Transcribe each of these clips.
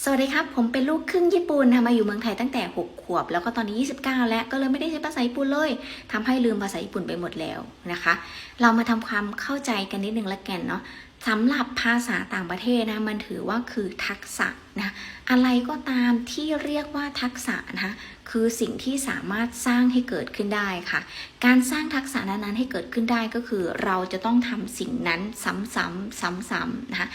สวัสดีครับ ผมเป็นลูกครึ่งญี่ปุ่นทำมาอยู่เมืองไทยตั้งแต่ 6 ขวบ แล้วก็ตอนนี้ 29 แล้วก็เลยไม่ได้ใช้ภาษาญี่ปุ่นเลยทำให้ลืมภาษาญี่ปุ่นไปหมดแล้วนะคะ เรามาทำความเข้าใจกันนิดนึงละกันเนาะ สำหรับภาษาต่างประเทศนะมันถือว่าคือทักษะนะอะไรก็ตามที่เรียกว่าทักษะนะคือสิ่งที่สามารถสร้างให้เกิดขึ้นได้ค่ะ การสร้างทักษะนั้นๆให้เกิดขึ้นได้ก็คือ เราจะต้องทำสิ่งนั้นซ้ำๆซ้ำๆนะคะ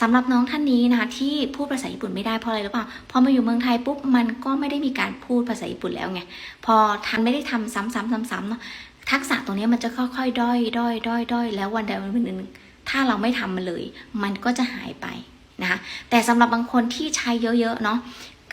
สำหรับน้องท่านนี้นะคะที่พูดภาษาญี่ปุ่นไม่ได้เพราะอะไรหรือเปล่าพอมาอยู่เมืองไทยปุ๊บมันก็ไม่ได้มีการพูดภาษาญี่ปุ่นแล้วไงพอทันไม่ได้ทำซ้ำๆซ้ำๆทักษะตรงนี้มันจะค่อยๆ ด้อยด้อยด้อยด้อยแล้ววันใดวันหนึ่ง ถ้าเราไม่ทำมันเลย มันก็จะหายไปนะคะแต่สำหรับบางคนที่ใช้เยอะๆเนาะ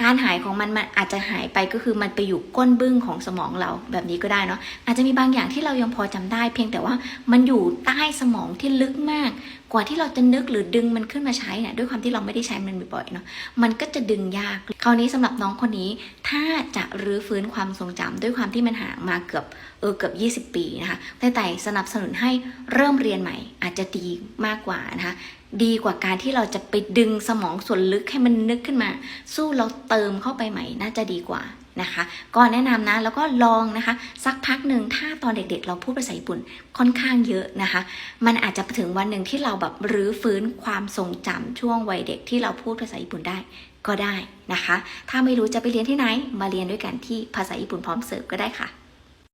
การหายของมันมันอาจจะหายไปก็คือมันไปอยู่ก้นบึ้งของสมองเราแบบนี้ก็ได้เนาะอาจจะมีบางอย่างที่เรายังพอจำได้ เพียงแต่ว่ามันอยู่ใต้สมองที่ลึกมาก กว่าที่เราจะนึกหรือดึงมันขึ้นมาใช้เนี่ยด้วยความที่เราไม่ได้ใช้มันบ่อยๆเนาะมันก็จะดึงยาก คราวนี้สำหรับน้องคนนี้ ถ้าจะรื้อฟื้นความทรงจำด้วยความที่มันห่างมาเกือบเออเกือบ 20 ปีนะคะแต่แต่สนับสนุนให้เริ่มเรียนใหม่อาจจะดีมากกว่านะคะ ดีกว่าการที่เราจะไปดึงสมองส่วนลึกให้มันนึกขึ้นมา สู้เราเติมเข้าไปใหม่น่าจะดีกว่านะคะ ก็แนะนำนะแล้วก็ลองนะคะ สักพักหนึ่งถ้าตอนเด็กๆ เราพูดภาษาญี่ปุ่นค่อนข้างเยอะนะคะ มันอาจจะถึงวันหนึ่งที่เราแบบรื้อฟื้นความทรงจำช่วงวัยเด็กที่เราพูดภาษาญี่ปุ่นได้ก็ได้นะคะ ถ้าไม่รู้จะไปเรียนที่ไหนมาเรียนด้วยกันที่ภาษาญี่ปุ่นพร้อมเสิร์ฟก็ได้ค่ะ